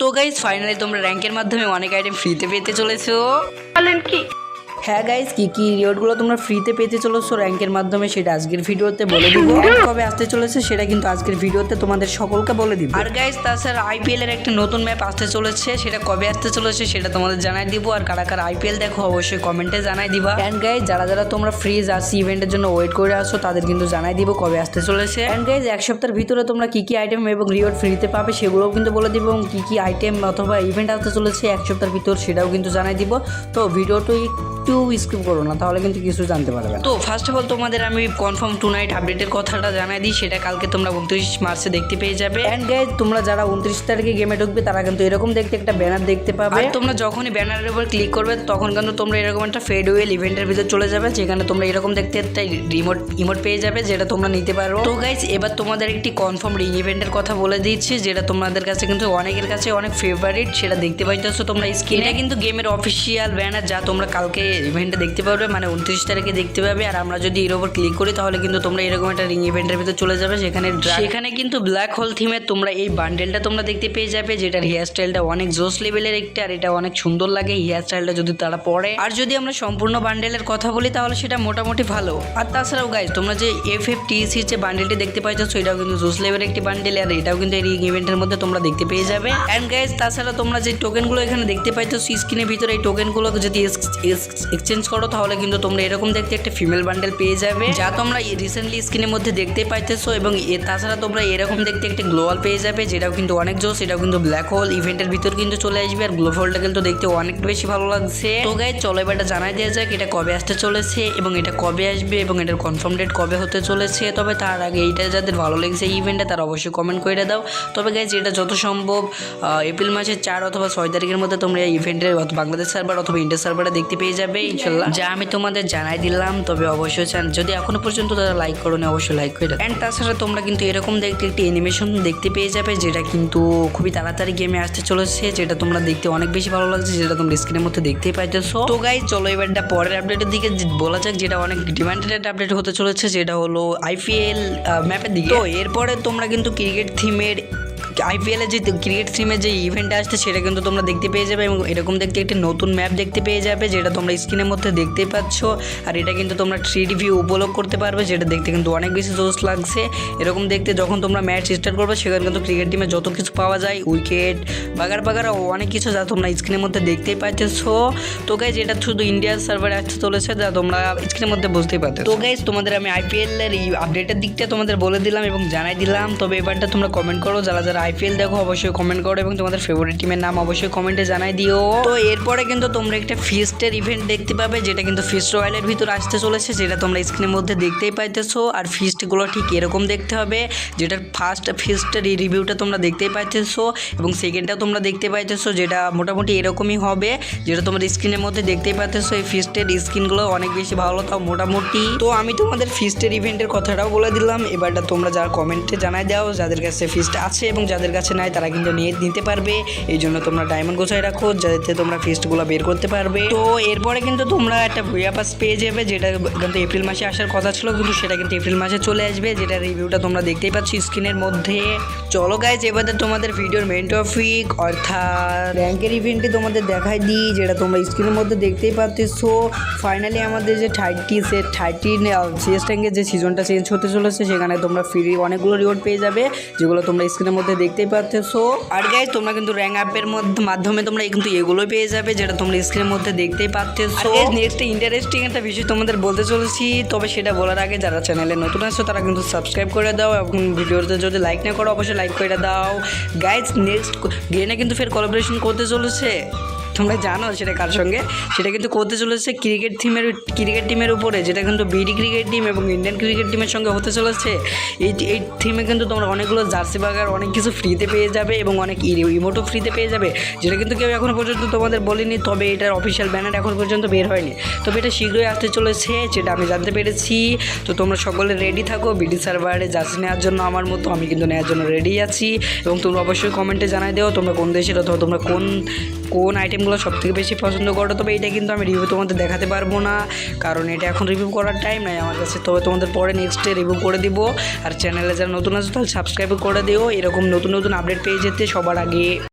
তো guys finally তোমরা র্যাঙ্কের মাধ্যমে অনেক আইটেম ফ্রিতে পেতে চলেছো। হ্যাঁ গাইজ কি কি রিওয়ার্ডগুলো তোমরা ফ্রিতে পেতে চলেছো র্যাঙ্কের মাধ্যমে সেটা আজকের ভিডিওতে বলে দিব। কবে আসতে চলেছে সেটা কিন্তু আজকের ভিডিওতে তোমাদের সকলকে বলে দিব। আর গাইজ তাছাড়া আইপিএল এর একটা নতুন ম্যাপ আসতে চলেছে সেটা কবে আসতে চলেছে সেটা তোমাদের জানাই দিব। আর কারা কারা আইপিএল দেখো অবশ্যই কমেন্টে জানাই দিবা। অ্যান্ড গাইজ যারা যারা তোমরা ফ্রি জার্সি ইভেন্টের জন্য ওয়েট করে আসো তাদের কিন্তু জানাই দিব কবে আসতে চলেছে। অ্যান্ড গাইজ এক সপ্তাহের ভিতরে তোমরা কি কি আইটেম এবং রিওয়ার্ড ফ্রিতে পাবে সেগুলোও কিন্তু বলে দিব এবং কি কি আইটেম অথবা ইভেন্ট আসতে চলেছে এক সপ্তাহের ভিতর সেটাও কিন্তু জানাই দিব। তো ভিডিওটা একটু স্কিপ করো না তাহলে কিন্তু কিছু জানতে পারবে না। তো ফার্স্ট অফ অল তোমাদের আমি কনফার্ম টু নাইট আপডেটের কথাটা জানাই দিই সেটা কালকে তোমরা উনত্রিশ মার্চে দেখতে পেয়ে যাবে। অ্যান্ড গাইজ তোমরা যারা উনত্রিশ তারিখে গেমে ঢুকবে তারা কিন্তু এরকম দেখতে একটা ব্যানার দেখতে পাবে। তোমরা যখনই ব্যানারের উপর ক্লিক করবে তখন কিন্তু তোমরা এরকম একটা ফেডওয়েল ইভেন্টের ভিতর চলে যাবে যেখানে তোমরা এরকম দেখতে একটা রিমোট ইমোট পেয়ে যাবে যেটা তোমরা নিতে পারো। তো গাইজ এবার তোমাদের একটি কনফার্ম রিং ইভেন্টের কথা বলে দিচ্ছি যেটা তোমাদের কাছে কিন্তু অনেকের কাছে অনেক ফেভারিট সেটা দেখতে পাইতেছো তোমরা স্ক্রিনে কিন্তু গেমের অফিসিয়াল ব্যানার যা তোমরা কালকে ইভেন্টে দেখতে পারবে মানে উনত্রিশ তারিখে দেখতে পাবে। আর আমরা যদি এর উপর ক্লিক করি, তাহলে কিন্তু তোমরা এরকম একটা রিং ইভেন্টের ভিতর চলে যাবে, সেখানে সেখানে কিন্তু ব্ল্যাক হোল থিমের তোমরা এই বান্ডেলটা তোমরা দেখতে পেয়ে যাবে, যেটার হেয়ার স্টাইলটা অনেক জোস লেভেলের একটা, আর এটা অনেক সুন্দর লাগে হেয়ার স্টাইলটা যদি তারা পরে। আর যদি আমরা সম্পূর্ণ বান্ডেলের কথা বলি, তাহলে সেটা মোটামুটি ভালো। আর তাছাড়াও গাইজ তোমরা যে এফ এফ টিসির যে বান্ডেলটি দেখতে পাইছো সেটাও কিন্তু জোস লেভেলের একটি বান্ডেল আর এটাও কিন্তু এই রিং ইভেন্টের মধ্যে তোমরা দেখতে পেয়ে যাবে। অ্যান্ড গাইজ তাছাড়া তোমরা যে টোকেনগুলো এখানে দেখতে পাইছো স্ক্রিনের ভিতরে এই টোকেনগুলো যদি এক্সচেঞ্জ করো, তাহলে কিন্তু তোমরা এরকম দেখতে একটা ফিমেল বান্ডেল পেয়ে যাবে। যা তোমরা রিসেন্টলি স্ক্রিনের মধ্যে দেখতে পাইতেছো এবং তাছাড়া তোমরা এরকম দেখতে একটা গ্লোয়াল পেয়ে যাবে, যেটাও কিন্তু অনেক জোস এটাও কিন্তু ব্ল্যাক হোল ইভেন্টের ভিতর কিন্তু চলে আসবে আর গ্লো হোলটা কিন্তু দেখতে অনেক বেশি ভালো লাগছে। তো গাই চলো এবার জানাই দেওয়া যাক, এটা কবে আসতে চলেছে এবং এটা কবে আসবে এবং এটার কনফার্ম ডেট কবে হতে চলেছে। তবে তার আগে এইটা যাদের ভালো লেগেছে এই ইভেন্টে তারা অবশ্যই কমেন্ট করে দাও। তবে গাইজ এটা যত সম্ভব এপ্রিল মাসের চার অথবা ছয় তারিখের মধ্যে তোমরা এই ইভেন্টের বাংলাদেশ সার্ভার অথবা ইন্ডিয়া সার্ভারে দেখতে পেয়ে যাবে। ইনশাল্লাহ। যা আমি তোমাদের জানাই দিলাম, তবে অবশ্যই চান যদি এখনও পর্যন্ত তারা লাইক করো অবশ্যই লাইক করে অ্যান্ড তাছাড়া তোমরা কিন্তু এরকম দেখতে একটি অ্যানিমেশন দেখতে পেয়ে যাবে, যেটা কিন্তু খুবই তাড়াতাড়ি গেমে আসতে চলেছে, যেটা তোমরা দেখতে অনেক বেশি ভালো লাগছে, যেটা তোমরা স্ক্রিনের মধ্যে দেখতেই পাইতেছো। তো গাই চলো এবারটা পরের আপডেটের দিকে বলা যাক, যেটা অনেক ডিমান্ডেড আপডেট হতে চলেছে, যেটা হলো আইপিএল ম্যাপের দিকে। তো এরপরে তোমরা কিন্তু ক্রিকেট থিমের আইপিএল যে ক্রিকেট থিমের যে ইভেন্ট আসছে, সেটা কিন্তু তোমরা দেখতে পেয়ে যাবে এবং এরকম দেখতে একটি নতুন ম্যাপ দেখতে পেয়ে যাবে, যেটা তোমরা স্ক্রিনের মধ্যে দেখতে পাচ্ছ। আর এটা কিন্তু তোমরা থ্রি ডি ভিউ উপলোগ করতে পারবে, যেটা দেখতে কিন্তু অনেক বেশি জোস লাগছে। এরকম দেখতে যখন তোমরা ম্যাচ স্টার্ট করবে, সেখানে কিন্তু ক্রিকেট টিমে যত কিছু পাওয়া যায় উইকেট বাগার বাগারা, অনেক কিছু যা তোমরা স্ক্রিনের মধ্যে দেখতেই পাচ্ছো তো গাইজ এটা শুধু ইন্ডিয়ার সার্ভারে আসতে চলেছে, যা তোমরা স্ক্রিনের মধ্যে বুঝতেই পারছ তো গাইজ তোমাদের আমি আইপিএল এর আপডেটের দিকটা তোমাদের বলে দিলাম এবং জানাই দিলাম। তবে এবারটা তোমরা কমেন্ট করো, যারা যারা আইপিএল দেখো, অবশ্যই কমেন্ট করো এবং তোমাদের ফেভারিট টিমের নাম অবশ্যই কমেন্টে জানাই দিও। তো এরপরে কিন্তু তোমরা একটা ফিস্টের ইভেন্ট দেখতে পাবে, যেটা কিন্তু ফিস্ট রয়্যালের ভিতর আসতে চলেছে, যেটা তোমরা স্ক্রিনের মধ্যে দেখতেই পাইতেছো। আর ফিস্টগুলো ঠিক এরকম দেখতে হবে, যেটার ফার্স্ট ফিস্টের রিভিউটা তোমরা দেখতেই পাইতেছো এবং সেকেন্ডটাও তোমরা দেখতে পাইতেছো, যেটা মোটামুটি এরকমই হবে, যেটা তোমরা স্ক্রিনের মধ্যে দেখতেই পাইতেছো। এই ফিস্টের স্ক্রিনগুলো অনেক বেশি ভালো তাও মোটামুটি। তো আমি তোমাদের ফিস্টের ইভেন্টের কথাটাও বলে দিলাম, এবারটা তোমরা যারা কমেন্টে জানাই দাও, যাদের কাছে ফিস্ট আছে এবং যাদের কাছে নাই, তারা কিন্তু নিয়ে নিতে পারবে। এই জন্য তোমরা ডায়মন্ড গোছায় রাখো, যাতে তোমরা ফিস্টগুলো বের করতে পারবে। তো এরপরে কিন্তু তোমরা একটা ভুয়া পাস পেয়ে যাবে, যেটা কিন্তু এপ্রিল মাসে আসার কথা ছিল, কিন্তু সেটা কিন্তু এপ্রিল মাসে চলে আসবে। যেটা রিভিউটা তোমরা দেখতেই পাচ্ছ স্ক্রিনের মধ্যে। চলো গাইজ এবারে তোমাদের ভিডিওর মেন টপিক অর্থাৎ র্যাঙ্কের ইভেন্টটি তোমাদের দেখাই দিই, যেটা তোমরা স্ক্রিনের মধ্যে দেখতেই পাচ্ছো ফাইনালি আমাদের যে থার্টি সে থার্টি সিএস ট্যাঙ্কের যে সিজনটা চেঞ্জ হতে চলেছে, সেখানে তোমরা ফ্রি অনেকগুলো রিওয়ার্ড পেয়ে যাবে, যেগুলো তোমরা স্ক্রিনের মধ্যে দেখতেই পাচ্ছো। আর গাইজ তোমরা কিন্তু র্যাঙ্ক আপের মধ্যে মাধ্যমে তোমরা কিন্তু এগুলো পেয়ে যাবে যেটা তোমরা স্ক্রিনের মধ্যে দেখতেই পাচ্ছো। নেক্সট ইন্টারেস্টিং একটা বিষয় তোমাদের বলতে চলেছি তবে সেটা বলার আগে যারা চ্যানেলে নতুন আছো তারা কিন্তু সাবস্ক্রাইব করে দাও এবং ভিডিওতে যদি লাইক না করো অবশ্যই লাইক করে দাও। গাইজ নেক্সট গেনে কিন্তু ফের কোলাবোরেশন করতে চলেছে। তোমরা জানো সেটা কার সঙ্গে? সেটা কিন্তু করতে চলেছে ক্রিকেট টিমের ক্রিকেট টিমের উপরে, যেটা কিন্তু বিডি ক্রিকেট টিম এবং ইন্ডিয়ান ক্রিকেট টিমের সঙ্গে হতে চলেছে। এই এই থিমে কিন্তু তোমরা অনেকগুলো জার্সি বাগার, অনেক কিছু ফ্রিতে পেয়ে যাবে এবং অনেক ইমোটও ফ্রিতে পেয়ে যাবে, যেটা কিন্তু কেউ এখনও পর্যন্ত তোমাদের বলিনি, তবে এটার অফিসিয়াল ব্যানার এখন পর্যন্ত বের হয়নি। তবে এটা শীঘ্রই আসতে চলেছে, যেটা আমি জানতে পেরেছি। তো তোমরা সকলে রেডি থাকো বিডি সার্ভারে জার্সি নেওয়ার জন্য আমার মতো, আমি কিন্তু নেওয়ার জন্য রেডি আছি। এবং তোমরা অবশ্যই কমেন্টে জানাই দিও, তোমরা কোন দেশের অথবা তোমরা কোন কোন সব থেকে বেশি পছন্দ করো, তবে এটা কিন্তু আমি রিভিউ তোমাদের দেখাতে পারব না। কারণ এটা এখন রিভিউ করার টাইম নাই আমার কাছে, তবে তোমাদের পরে নেক্সট রিভিউ করে দিব। আর চ্যানেলে যারা নতুন আছে, তাহলে সাবস্ক্রাইব করে দিও। এরকম নতুন নতুন আপডেট পেয়ে যেতে সবার আগে।